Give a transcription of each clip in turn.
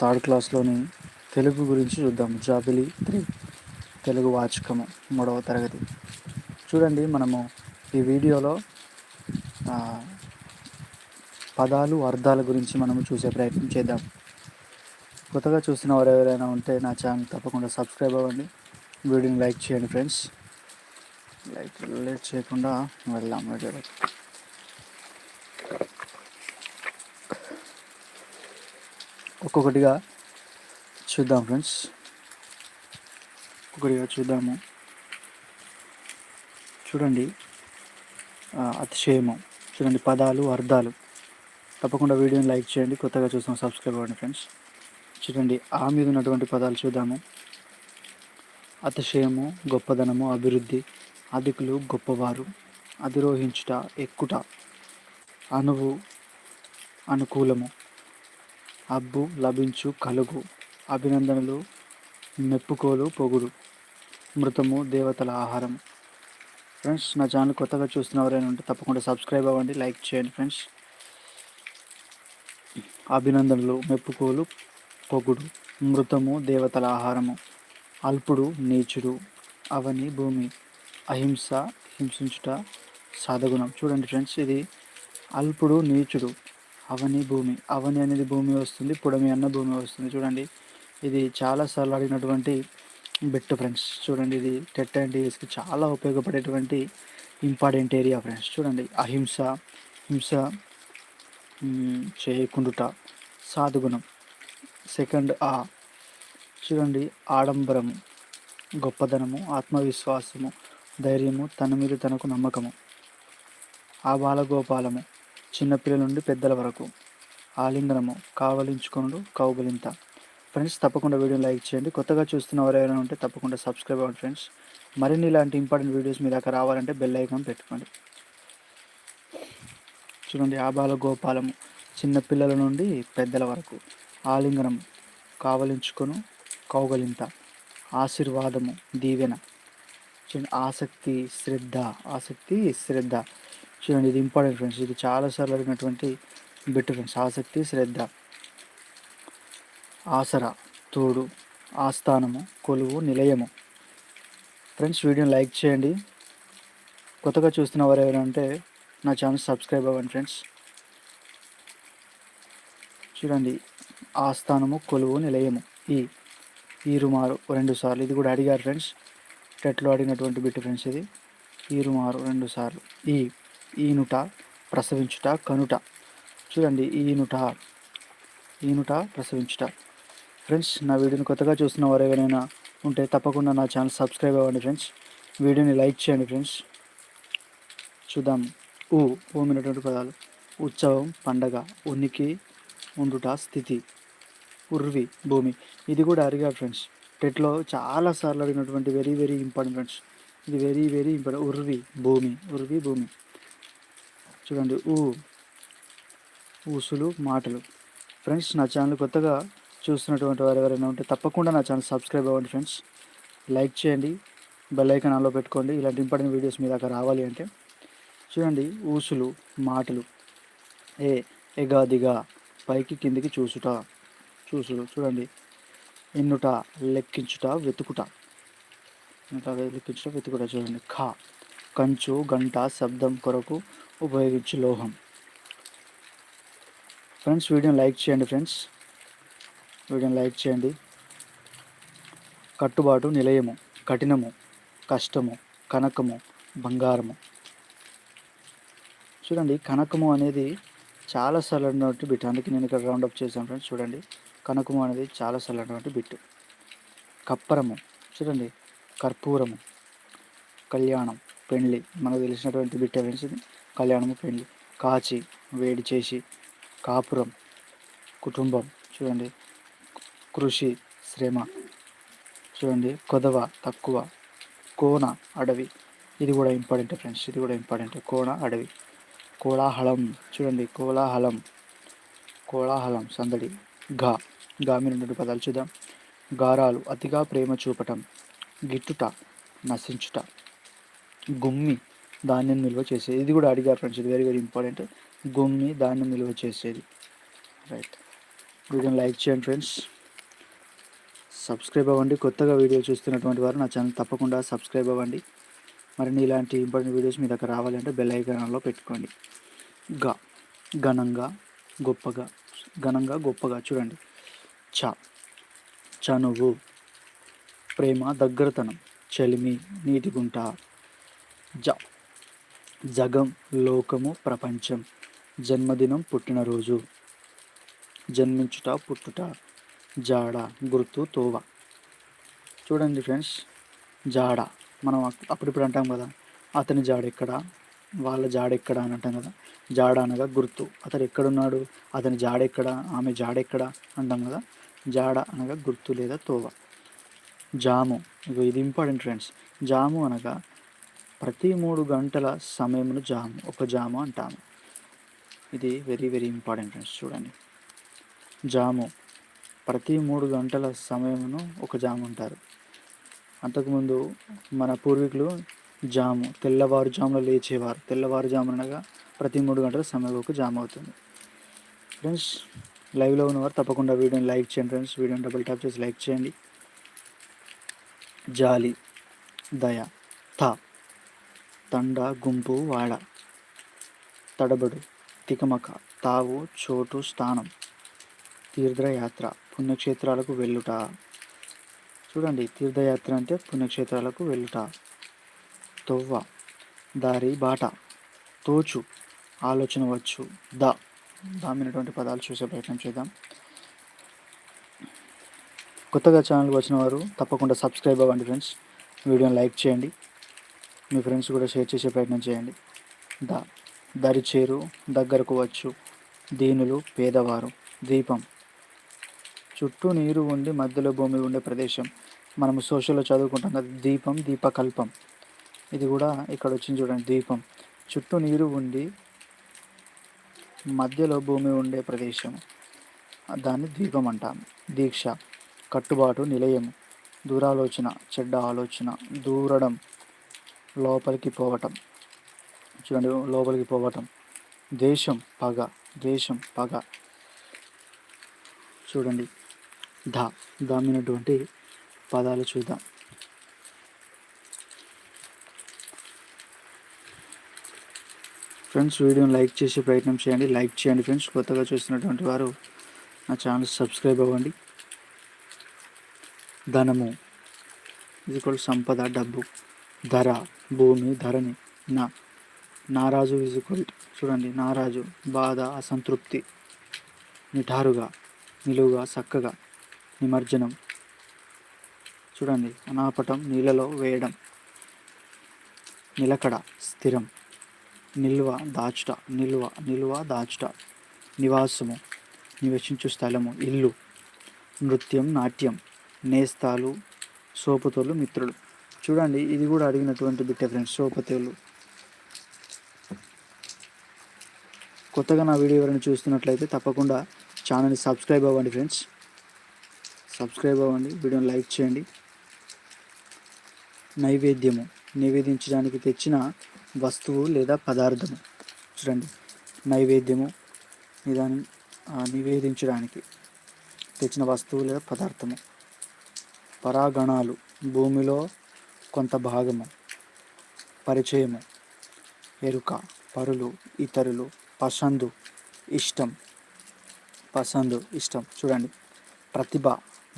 Third క్లాస్లోని Telugu గురించి చూద్దాం. జాబిలి three Telugu వాచకము మూడవ తరగతి. చూడండి మనము ఈ వీడియోలో పదాలు అర్థాల గురించి మనము చూసే ప్రయత్నం చేద్దాం. కొత్తగా చూసిన వారు ఎవరైనా ఉంటే నా ఛానల్ తప్పకుండా సబ్స్క్రైబ్ అవ్వండి. వీడియోని లైక్ చేయండి ఫ్రెండ్స్. లైక్ లేట్ చేయకుండా వెళ్దాం. వీడియోలోకి ఒక్కొక్కటిగా చూద్దాం ఫ్రెండ్స్. ఒక్కొక్కటిగా చూద్దాము. చూడండి. అతిశయము. చూడండి పదాలు అర్థాలు. తప్పకుండా వీడియోని లైక్ చేయండి. కొత్తగా చూస్తాం సబ్స్క్రైబ్ అవ్వండి ఫ్రెండ్స్. చూడండి ఆ మీద ఉన్నటువంటి పదాలు చూద్దాము. అతిశయము గొప్పదనము అభివృద్ధి అధికులు గొప్పవారు అధిరోహించుట ఎక్కుట అనువు అనుకూలము. అబ్బు లభించు కలుగు. అభినందనలు మెప్పుకోలు పొగుడు. మృతము దేవతల ఆహారం. ఫ్రెండ్స్ నా ఛానల్ కొత్తగా చూస్తున్న ఎవరైనా ఉంటే తప్పకుండా సబ్స్క్రైబ్ అవ్వండి లైక్ చేయండి ఫ్రెండ్స్ అభినందనలు మెప్పుకోలు పొగుడు. మృతము దేవతల ఆహారము. అల్పుడు నీచుడు. అవని భూమి. అహింస హింసించుట సాధగుణం. చూడండి ఫ్రెండ్స్ ఇది అల్పుడు నీచుడు. అవని భూమి అవని అనేది భూమి వస్తుంది పుడమి అన్న భూమి వస్తుంది. చూడండి ఇది చాలా సార్లు అడిగినటువంటి బెట్ ఫ్రెండ్స్. చూడండి ఇది టెట్ అండ్ డిఎస్కి చాలా ఉపయోగపడేటువంటి ఇంపార్టెంట్ ఏరియా ఫ్రెండ్స్. చూడండి అహింస హింస చేయకుండుట సాధుగుణం. సెకండ్ ఆ. చూడండి ఆడంబరము గొప్పదనము ఆత్మవిశ్వాసము ధైర్యము తన మీద తనకు నమ్మకము ఆ బాలగోపాలము. చిన్నపిల్లల నుండి పెద్దల వరకు. ఆలింగనము కావలించుకొనుడు కౌగలింత. ఫ్రెండ్స్ తప్పకుండా వీడియోని లైక్ చేయండి. కొత్తగా చూస్తున్న ఎవరైనా ఉంటే తప్పకుండా సబ్స్క్రైబ్ అవ్వండి ఫ్రెండ్స్ మరిన్ని ఇలాంటి ఇంపార్టెంట్ వీడియోస్ మీ దాకా రావాలంటే బెల్ ఐకాన్ పెట్టుకోండి. చూడండి ఆబాల గోపాలము చిన్నపిల్లల నుండి పెద్దల వరకు. ఆలింగనం కావలించుకొను కౌగలింత. ఆశీర్వాదము దీవెన. చూడండి ఆసక్తి శ్రద్ధ ఆసక్తి శ్రద్ధ. చూడండి ఇది ఇంపార్టెంట్ ఫ్రెండ్స్ ఇది చాలాసార్లు అడిగినటువంటి బిట్ ఫ్రెండ్స్ ఆసక్తి శ్రద్ధ ఆసరా తోడు ఆస్థానము కొలువు నిలయము. ఫ్రెండ్స్ వీడియోని లైక్ చేయండి. కొత్తగా చూస్తున్న వారు ఎవరంటే నా ఛానల్ సబ్స్క్రైబ్ అవ్వండి ఫ్రెండ్స్ చూడండి ఆస్థానము కొలువు నిలయము. ఈ ఈరుమారు రెండు సార్లు. ఇది కూడా అడిగారు ఫ్రెండ్స్ టెట్లో అడిగినటువంటి బిట్ ఫ్రెండ్స్ ఇది. ఈరుమారు రెండు సార్లు. ఈ ఈనుట ప్రసవించుట కనుట. చూడండి ఈనుట ఈనుట ప్రసవించుట. ఫ్రెండ్స్ నా వీడియోని కొత్తగా చూస్తున్న వారు ఎవరైనా ఉంటే తప్పకుండా నా ఛానల్ సబ్స్క్రైబ్ అవ్వండి ఫ్రెండ్స్. వీడియోని లైక్ చేయండి ఫ్రెండ్స్. చూద్దాం. ఊ ఊమినటువంటి పదాలు. ఉత్సవం పండగ ఉనికి ఉండుట స్థితి ఉర్వి భూమి. ఇది కూడా అడిగారు ఫ్రెండ్స్. టెట్లో చాలాసార్లు అడిగినటువంటి వెరీ వెరీ ఇంపార్టెంట్ ఫ్రెండ్స్. ఇది వెరీ వెరీ ఇంపార్టెంట్. ఉర్వి భూమి ఉర్వి భూమి. చూడండి ఊ ఊసులు మాటలు. ఫ్రెండ్స్ నా ఛానల్ కొత్తగా చూస్తున్నటువంటి వారు ఎవరైనా ఉంటే తప్పకుండా నా ఛానల్ సబ్స్క్రైబ్ అవ్వండి ఫ్రెండ్స్. లైక్ చేయండి బెల్ ఐకాన్ ఆన్లో పెట్టుకోండి. ఇలాంటి ఇంపార్టెంట్ వీడియోస్ మీ దాకా రావాలి అంటే. చూడండి ఊసులు మాటలు. ఏ ఎగాదిగా పైకి కిందికి చూసుట. చూసుడు చూడండి. ఎన్నుట లెక్కించుట వెతుకుట. లెక్కించుట వెతుకుట చూడండి. ఖా కంచు గంట శబ్దం కొరకు ఉపయోగించే లోహం. ఫ్రెండ్స్ వీడియోని లైక్ చేయండి ఫ్రెండ్స్. వీడియోని లైక్ చేయండి. కట్టుబాటు నిలయము కఠినము కష్టము కనకము బంగారము. చూడండి కనకము అనేది చాలా సరైనటువంటి బిట్. అందుకే నేను ఇక్కడ రౌండప్ చేశాను ఫ్రెండ్స్ చూడండి. కనకము అనేది చాలా సరైనటువంటి బిట్. కప్పరము చూడండి. కర్పూరము కళ్యాణం. పెండ్లి. మనకు తెలిసినటువంటి బిట్ట ఫ్రెండ్స్ ఇది. కళ్యాణము పెండ్లి. కాచి వేడి చేసి కాపురం కుటుంబం చూడండి. కృషి శ్రమ చూడండి. కొదవ తక్కువ కోన అడవి. ఇది కూడా ఇంపార్టెంట్ ఫ్రెండ్స్. ఇది కూడా ఇంపార్టెంట్. కోన అడవి. కోలాహలం చూడండి. కోలాహలం కోలాహలం సందడి. గా రెండు పదాలు చూద్దాం. గారాలు అతిగా ప్రేమ చూపటం. గిట్టుట నశించుట. గుమ్మి ధాన్యం నిల్వ చేసేది. ఇది కూడా అడిగారు ఫ్రెండ్స్ ఇది వెరీ వెరీ ఇంపార్టెంట్ గుమ్మి ధాన్యం నిల్వ చేసేది. రైట్ వీడియోని లైక్ చేయండి ఫ్రెండ్స్ సబ్స్క్రైబ్ అవ్వండి. కొత్తగా వీడియో చూస్తున్నటువంటి వారు నా ఛానల్ తప్పకుండా సబ్స్క్రైబ్ అవ్వండి. మరి ఇలాంటి ఇంపార్టెంట్ వీడియోస్ మీ దగ్గర రావాలంటే బెల్ ఐకాన్లో పెట్టుకోండి. గా ఘనంగా గొప్పగా ఘనంగా గొప్పగా చూడండి. చ చనువు ప్రేమ దగ్గరతనం చలిమి నీటి గుంట జ జగం లోకము ప్రపంచం జన్మదినం పుట్టినరోజు జన్మించుట పుట్టుట జాడ గుర్తు తోవ. చూడండి ఫ్రెండ్స్ జాడ. మనం అప్పుడిప్పుడు అంటాం కదా అతని జాడ ఎక్కడ వాళ్ళ జాడ ఎక్కడ అని అంటాం కదా జాడ అనగా గుర్తు. అతడు ఎక్కడున్నాడు అతని జాడ ఎక్కడ ఆమె జాడ ఎక్కడ అంటాం కదా జాడ అనగా గుర్తు లేదా తోవ. జాము. ఇది ఇంపార్టెంట్ ఫ్రెండ్స్. జాము అనగా ప్రతి మూడు గంటల సమయమును జాము ఒక జాము అంటాము. ఇది వెరీ వెరీ ఇంపార్టెంట్ ఫ్రెండ్స్ చూడండి. జాము ప్రతి మూడు గంటల సమయమును ఒక జాము అంటారు. అంతకుముందు మన పూర్వీకులు జాము తెల్లవారుజామున లేచేవారు. తెల్లవారుజామున అనగా ప్రతి మూడు గంటల సమయం ఒక జాము అవుతుంది. ఫ్రెండ్స్ లైవ్లో ఉన్నవారు తప్పకుండా వీడియోని లైక్ చేయండి ఫ్రెండ్స్ వీడియోని డబుల్ ట్యాప్ చేసి లైక్ చేయండి. జాలి దయ త తండ గుంపు వాడ. తడబడు తికమక తావు చోటు స్థానం. తీర్థయాత్ర పుణ్యక్షేత్రాలకు వెళ్ళుట. చూడండి తీర్థయాత్ర అంటే పుణ్యక్షేత్రాలకు వెళ్ళుట. తొవ్వ దారి బాట. తోచు ఆలోచన వచ్చు. ద. దామినటువంటి పదాలు చూసే ప్రయత్నం చేద్దాం. కొత్తగా ఛానల్కి వచ్చిన వారు తప్పకుండా సబ్స్క్రైబ్ అవ్వండి ఫ్రెండ్స్. వీడియోని లైక్ చేయండి. మీ ఫ్రెండ్స్ కూడా షేర్ చేసే ప్రయత్నం చేయండి. ద దరి చేరు దగ్గరకు వచ్చు. దీనులు పేదవారు దీపం చుట్టూ నీరు ఉండి మధ్యలో భూమి ఉండే ప్రదేశం. మనము సోషల్లో చదువుకుంటాం కదా దీపం దీపకల్పం ఇది కూడా ఇక్కడ వచ్చింది చూడండి దీపం చుట్టూ నీరు ఉండి మధ్యలో భూమి ఉండే ప్రదేశం. దాన్ని దీపం అంటాము. దీక్ష కట్టుబాటు నిలయం. దూరాలోచన చెడ్డ ఆలోచన దూరడం. లోపలికి పోవటం. చూడండి లోపలికి పోవటం. దేశం పగ దేశం పగ. చూడండి ధ దామినటువంటి పదాలు చూద్దాం. ఫ్రెండ్స్ వీడియోని లైక్ చేసే ప్రయత్నం చేయండి. లైక్ చేయండి ఫ్రెండ్స్. కొత్తగా చూస్తున్నటువంటి వారు నా ఛానల్ సబ్స్క్రైబ్ అవ్వండి. ధనము ఇది కూడా సంపద డబ్బు. ధర భూమి ధరని నా నారాజు ఈజ్ చూడండి నారాజు బాధ అసంతృప్తి నిఠారుగా నిలువుగా చక్కగా నిమజ్జనం చూడండి అనాపటం నీళ్ళలో వేయడం నిలకడ స్థిరం నిల్వ దాచుట నిల్వ నిల్వ దాచుట నివాసము నివసించు స్థలము ఇల్లు నృత్యం నాట్యం నేస్తాలు సోపుతోలు మిత్రులు. చూడండి ఇది కూడా అడిగినటువంటి బిట్టే ఫ్రెండ్స్ సోపతేలు. కొత్తగా నా వీడియో ఎవరైనా చూస్తున్నట్లయితే తప్పకుండా ఛానల్ని సబ్స్క్రైబ్ అవ్వండి ఫ్రెండ్స్. సబ్స్క్రైబ్ అవ్వండి వీడియోని లైక్ చేయండి. నైవేద్యము నివేదించడానికి తెచ్చిన వస్తువు లేదా పదార్థము. చూడండి నైవేద్యము నిదాని నివేదించడానికి తెచ్చిన వస్తువు లేదా పదార్థము. పరాగణాలు భూమిలో కొంత భాగము పరిచయము ఎరుక పరులు ఇతరులు పసందు ఇష్టం పసందు ఇష్టం. చూడండి. ప్రతిభ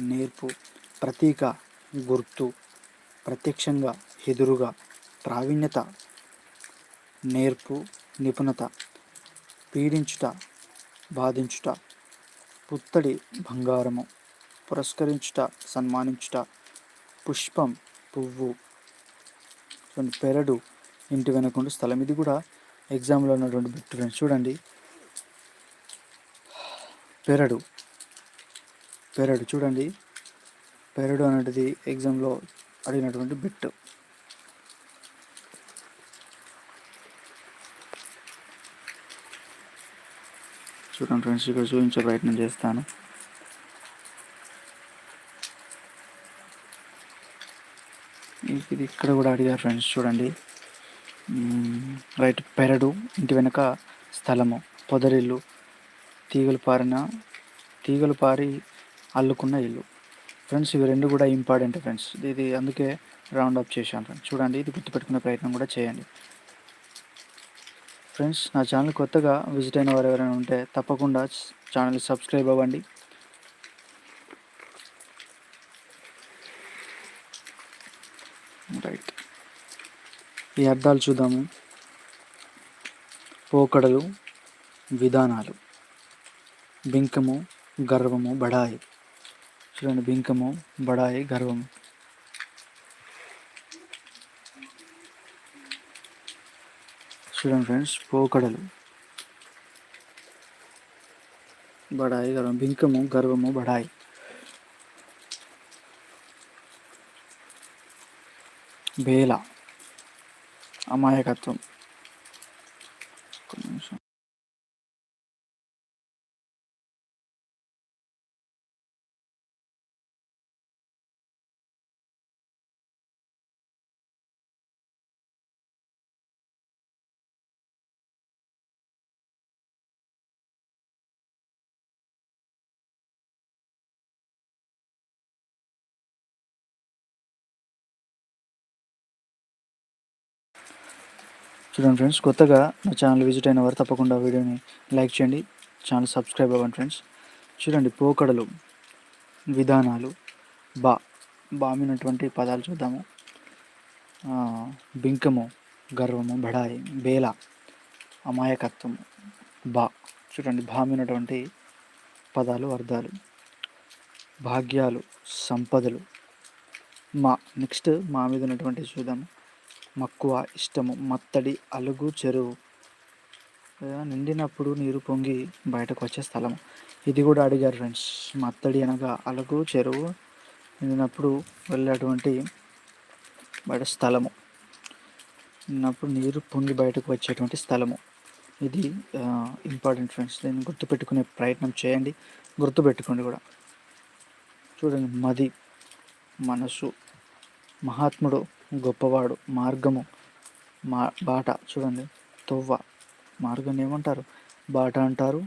నేర్పు ప్రతీక గుర్తు ప్రత్యక్షంగా ఎదురుగా ప్రావీణ్యత నేర్పు నిపుణత పీడించుట బాధించుట పుత్తడి బంగారము పురస్కరించుట సన్మానించుట పుష్పం పువ్వు పెరడు ఇంటి వెనకుండా స్థలం. ఇది కూడా ఎగ్జామ్లో ఉన్నటువంటి బిట్ ఫ్రెండ్స్. చూడండి. పెరడు. పెరడు. చూడండి. పెరడు అనేది ఎగ్జామ్లో అడిగినటువంటి బిట్ చూడండి ఫ్రెండ్స్ ఇక్కడ చూపించే ప్రయత్నం చేస్తాను. ఇది ఇక్కడ కూడా అడిగారు ఫ్రెండ్స్ చూడండి. రైట్ పెరడు ఇంటి వెనక స్థలము పొదరిల్లు తీగలు పారిన తీగలు పారి అల్లుకున్న ఇల్లు. ఫ్రెండ్స్ ఇవి రెండు కూడా ఇంపార్టెంట్ ఫ్రెండ్స్ ఇది అందుకే రౌండ్ అప్ చేశాను ఫ్రెండ్స్ చూడండి ఇది గుర్తుపెట్టుకునే ప్రయత్నం కూడా చేయండి. ఫ్రెండ్స్ నా ఛానల్ కొత్తగా విజిట్ అయిన వారు ఎవరైనా ఉంటే తప్పకుండా ఛానల్ సబ్స్క్రైబ్ అవ్వండి రైట్ ఈ అర్థాలు చూద్దాము. పోకడలు విధానాలు. బింకము గర్వము బడాయి. చూడండి బింకము బడాయి గర్వము. చూడండి ఫ్రెండ్స్ పోకడలు. బడాయి గర్వం బింకము గర్వము బడాయి. బేల. అమాయకత్వం చూడండి ఫ్రెండ్స్ కొత్తగా నా ఛానల్ విజిట్ అయిన వారు తప్పకుండా వీడియోని లైక్ చేయండి ఛానల్ సబ్స్క్రైబ్ అవ్వండి ఫ్రెండ్స్. చూడండి పోకడలు విధానాలు బా బామినటువంటి పదాలు చూద్దాము. బింకము గర్వము బడాయి బేల అమాయకత్వం బా. చూడండి బామినటువంటి పదాలు అర్థాలు. భాగ్యాలు సంపదలు. మా నెక్స్ట్ మా మీద ఉన్నటువంటి చూద్దాము. మక్కువ ఇష్టము మత్తడి అలుగు చెరువు. నిండినప్పుడు నీరు పొంగి బయటకు వచ్చే స్థలం ఇది కూడా అడిగారు ఫ్రెండ్స్. మత్తడి అనగా అలుగు చెరువు నిండినప్పుడు వెళ్ళేటువంటి బయట స్థలము. నిండినప్పుడు నీరు పొంగి బయటకు వచ్చేటువంటి స్థలము. ఇది ఇంపార్టెంట్ ఫ్రెండ్స్. దీన్ని గుర్తుపెట్టుకునే ప్రయత్నం చేయండి. గుర్తుపెట్టుకోండి కూడా. చూడండి మది మనసు మహాత్ముడు గొప్పవాడు మార్గము మా బాట. చూడండి తొవ్వ. మార్గం ఏమంటారు? బాట అంటారు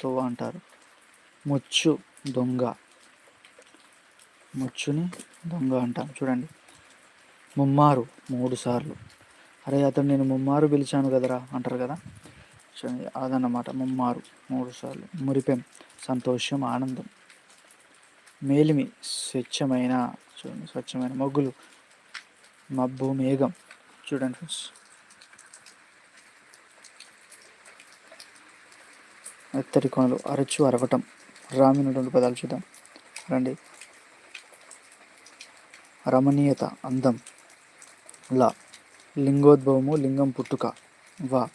తొవ్వ అంటారు. ముచ్చు దొంగ. ముచ్చుని దొంగ అంటాం. చూడండి ముమ్మారు మూడు సార్లు. అరే అతను నేను ముమ్మారు పిలిచాను కదరా అంటారు కదా? చూడండి అదన్నమాట. ముమ్మారు మూడు సార్లు. మురిపెం సంతోషం ఆనందం. మేలిమి స్వచ్ఛమైన. చూడండి స్వచ్ఛమైన. మొగ్గులు మబ్బు మేఘం. చూడండి ఫ్రెండ్స్. ఎత్తడి అరచు అరవటం రామినటువంటి పదాలు చూద్దాం. రండి. రమణీయత అందం. ల. లింగోద్భవము లింగం పుట్టుక. వ.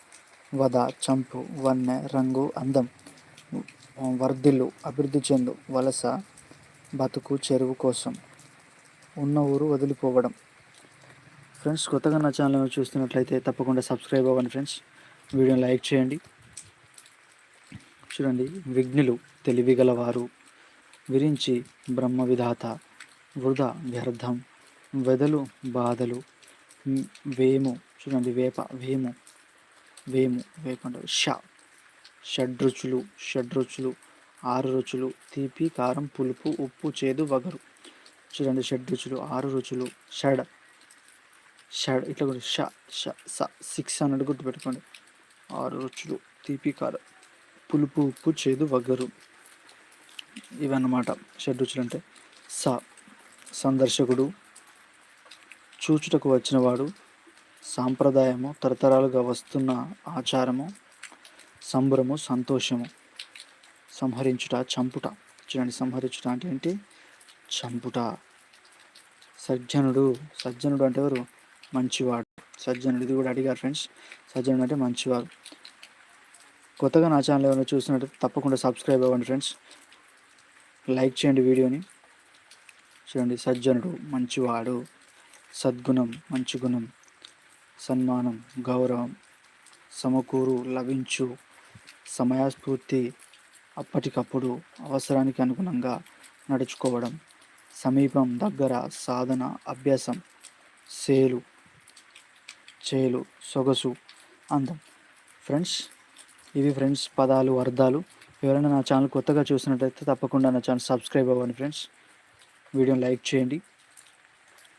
వద చంపు వన్నె రంగు అందం. వర్ధిల్లు అభివృద్ధి చెందు వలస బతుకు చెరువు కోసం. ఉన్న ఊరు వదిలిపోవడం. ఫ్రెండ్స్ కొత్తగా నా ఛానల్ చూస్తున్నట్లయితే తప్పకుండా సబ్స్క్రైబ్ అవ్వండి ఫ్రెండ్స్. వీడియోని లైక్ చేయండి. చూడండి విఘ్నులు తెలివిగలవారు విరించి బ్రహ్మ విధాత వృధా వ్యర్థం వెదలు బాధలు వేము చూడండి వేప వేము వేము వేపండు ష షడ్రుచులు షడ్రుచులు ఆరు రుచులు తీపి కారం పులుపు ఉప్పు చేదు వగరు. చూడండి షడ్రుచులు ఆరు రుచులు షడ్ షడ్ ఇట్లా కూడా ష ష స సిక్స్ అన్నట్టు గుర్తుపెట్టుకోండి. ఆరు రుచులు తీపి కార పులుపు ఉప్పు చేదు వగరు. ఇవన్నమాట షడ్రుచులు అంటే స సందర్శకుడు చూచుటకు వచ్చినవాడు సాంప్రదాయము తరతరాలుగా వస్తున్న ఆచారము సంబరము సంతోషము. సంహరించుట చంపుట. చూడండి సంహరించుట అంటే ఏంటి? చంపుట. సజ్జనుడు సజ్జనుడు అంటే ఎవరు? మంచివాడు. సజ్జనుడు. ఇది కూడా అడిగారు ఫ్రెండ్స్. సజ్జనుడు అంటే మంచివాడు. కొత్తగా నా ఛానల్ ఏమైనా చూసినట్టు తప్పకుండా సబ్స్క్రైబ్ అవ్వండి ఫ్రెండ్స్. లైక్ చేయండి వీడియోని. చూడండి సజ్జనుడు మంచివాడు. సద్గుణం మంచి గుణం సన్మానం గౌరవం సమకూరు లభించు సమయస్ఫూర్తి అప్పటికప్పుడు అవసరానికి అనుగుణంగా నడుచుకోవడం సమీపం దగ్గర సాధన అభ్యాసం సేలు చేలు సొగసు అందం. ఫ్రెండ్స్ ఇవి ఫ్రెండ్స్ పదాలు అర్థాలు. ఎవరైనా నా ఛానల్ కొత్తగా చూసినట్లయితే తప్పకుండా నా ఛానల్ సబ్స్క్రైబ్ అవ్వండి ఫ్రెండ్స్. వీడియోని లైక్ చేయండి.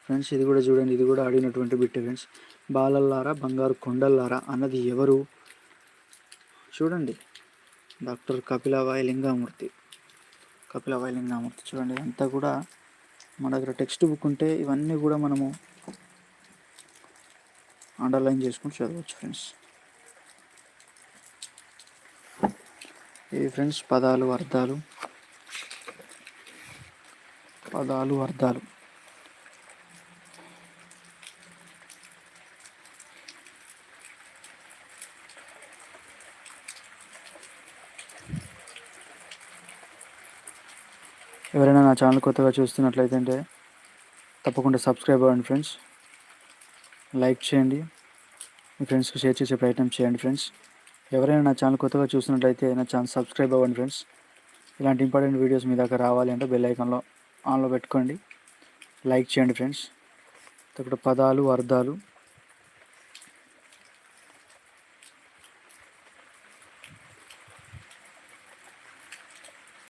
ఫ్రెండ్స్ ఇది కూడా చూడండి ఇది కూడా ఆడినటువంటి బిట్ ఫ్రెండ్స్. బాలల్లారా బంగారు కొండల్లారా అన్నది ఎవరు? చూడండి. డాక్టర్ కపిలవాయి లింగామూర్తి. కపిలవాయి లింగామూర్తి చూడండి అంతా కూడా మన దగ్గర టెక్స్ట్ బుక్ ఉంటే ఇవన్నీ కూడా మనము అండర్లైన్ చేసుకుని చదవచ్చు ఫ్రెండ్స్ ఇవి ఫ్రెండ్స్ పదాలు అర్థాలు. పదాలు అర్థాలు. ఎవరైనా నా ఛానల్ కొత్తగా చూస్తున్నట్లయితే అంటే తప్పకుండా సబ్స్క్రైబ్ అవ్వండి ఫ్రెండ్స్ లైక్ చేయండి. మీ ఫ్రెండ్స్కి షేర్ చేసే ప్రయత్నం చేయండి ఫ్రెండ్స్. ఎవరైనా నా ఛానల్ కొత్తగా చూసినట్లయితే నా ఛానల్ సబ్స్క్రైబ్ అవ్వండి ఫ్రెండ్స్. ఇలాంటి ఇంపార్టెంట్ వీడియోస్ మీ దాకా రావాలి అంటే బెల్ ఐకాన్లో ఆన్లో పెట్టుకోండి. లైక్ చేయండి ఫ్రెండ్స్. ఇక్కడ పదాలు అర్థాలు